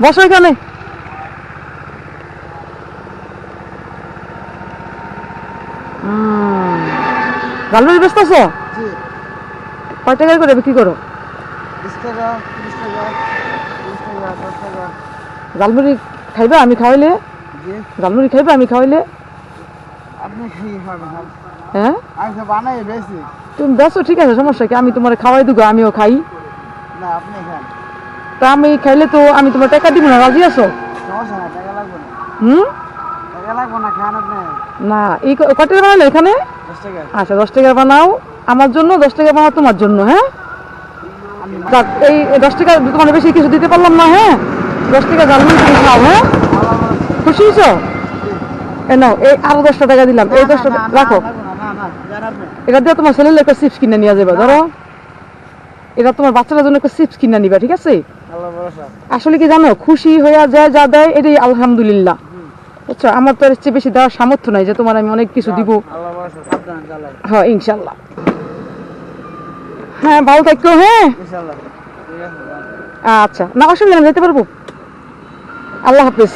বসো এখানে। গালবাড়ি ব্যস্ত আছো? জি। কয় টাকা করে বিক্রি করো? গালমুড়ি খাইবে আমি খাওয়াইলে? গালমুড়ি খাইবে আমি খাওয়াইলে? হ্যাঁ? তুমি বেসো ঠিক আছে সমস্যা কি? আমি তোমার খাওয়াই দুগো আমিও খাই। না আপনি খান। তা আমি খাইলে তো আমি তোমার টাকা দিব না, রাজি আছো? হুম? না এই ক- কয় টাকা বানালে এখানে? আচ্ছা দশ টাকা বানাও, আমার জন্য, দশ টাকা বানাও তোমার জন্য হ্যাঁ? এই দশ টাকা তোমার বেশি কিছু দিতে পারলাম না হ্যাঁ? দশ টাকা জানলাম তুমি খাও হ্যাঁ? খুশি হয়েছো? নাও, এই আরও দশটা টাকা দিলাম, এই দশটা রাখো। এটা দিয়ে তোমার ছেলের একটা চিপস কিনে নিয়ে যাবে, ধরো। এটা তোমার বাচ্চাটার জন্য একটা চিপস কিনে নিবা ঠিক আছে? আসলে কি জানো খুশি হয়ে যায় যা দেয় এটাই আলহামদুলিল্লাহ। বুঝছ? আমার তো এর চেয়ে বেশি দেওয়ার সামর্থ্য নাই যে তোমার আমি অনেক কিছু দিব। হ্যাঁ ইনশাল্লাহ হ্যাঁ ভালো থাকো হ্যাঁ। আচ্ছা না অসুবিধা যেতে পারব। আল্লাহ হাফিজ।